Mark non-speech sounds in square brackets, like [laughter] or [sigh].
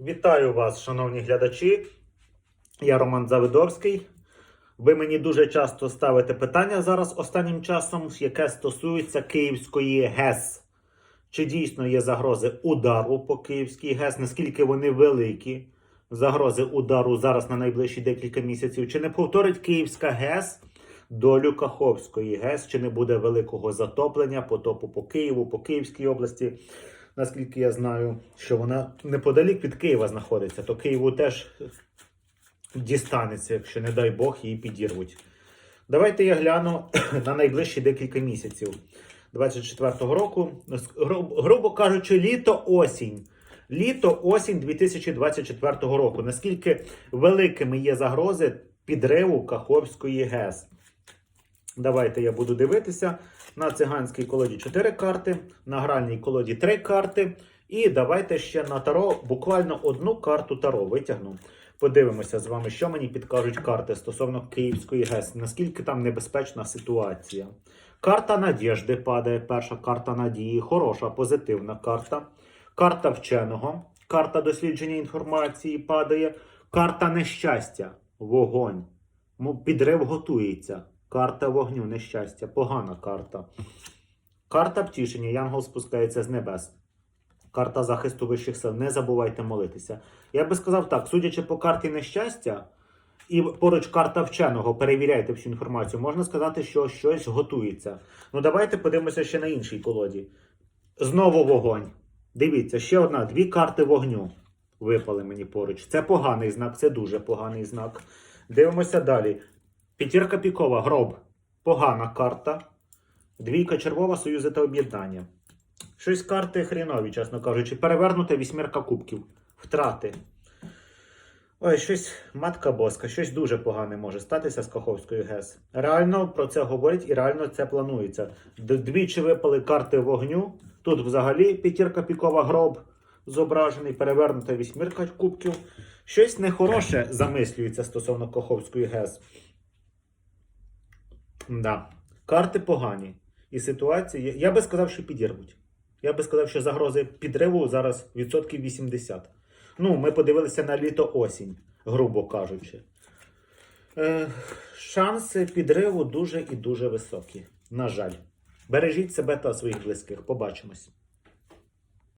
Вітаю вас, шановні глядачі. Я Роман Завидовський. Ви мені дуже часто ставите питання зараз останнім часом, яке стосується Київської ГЕС. Чи дійсно є загрози удару по Київській ГЕС? Наскільки вони великі? Загрози удару зараз на найближчі декілька місяців? Чи не повторить Київська ГЕС долю Каховської ГЕС? Чи не буде великого затоплення, потопу по Києву, по Київській області? Наскільки я знаю, що вона неподалік від Києва знаходиться, то Києву теж дістанеться, якщо, не дай Бог, її підірвуть. Давайте я гляну [clears throat] на найближчі декілька місяців 24-го року. Грубо кажучи, літо-осінь. Літо-осінь 2024 року. Наскільки великими є загрози підриву Каховської ГЕС? Давайте я буду дивитися. На циганській колоді 4 карти, на гральній колоді 3 карти. І давайте ще на таро буквально одну карту таро витягну. Подивимося з вами, що мені підкажуть карти стосовно Київської ГЕС. Наскільки там небезпечна ситуація. Карта надіжди падає. Перша карта надії, хороша, позитивна карта. Карта вченого, карта дослідження інформації падає. Карта нещастя, вогонь. Підрив готується. Карта вогню, нещастя, погана карта. Карта втішення, Янгол спускається з небес. Карта захисту вищих сил. Не забувайте молитися. Я би сказав так: судячи по карті нещастя, і поруч карта вченого, перевіряйте всю інформацію, можна сказати, що щось готується. Ну давайте подивимося ще на іншій колоді. Знову вогонь. Дивіться, ще одна, дві карти вогню випали мені поруч. Це поганий знак, це дуже поганий знак. Дивимося далі. П'ятірка пікова, гроб. Погана карта. Двійка червова, союзи та об'єднання. Щось карти хрінові, чесно кажучи. Перевернута вісьмірка кубків. Втрати. Ой, щось матка боска, щось дуже погане може статися з Каховською ГЕС. Реально про це говорять і реально це планується. Двічі випали карти вогню. Тут взагалі п'ятірка пікова гроб зображений, перевернута вісьмірка кубків. Щось нехороше замислюється стосовно Каховської ГЕС. Да. Карти погані. І ситуація, я би сказав, що підірвуть. Я би сказав, що загрози підриву зараз відсотків 80. Ну, ми подивилися на літо-осінь, грубо кажучи. Е, шанси підриву дуже і дуже високі. На жаль. Бережіть себе та своїх близьких. Побачимось.